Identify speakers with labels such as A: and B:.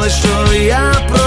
A: знали, що я про.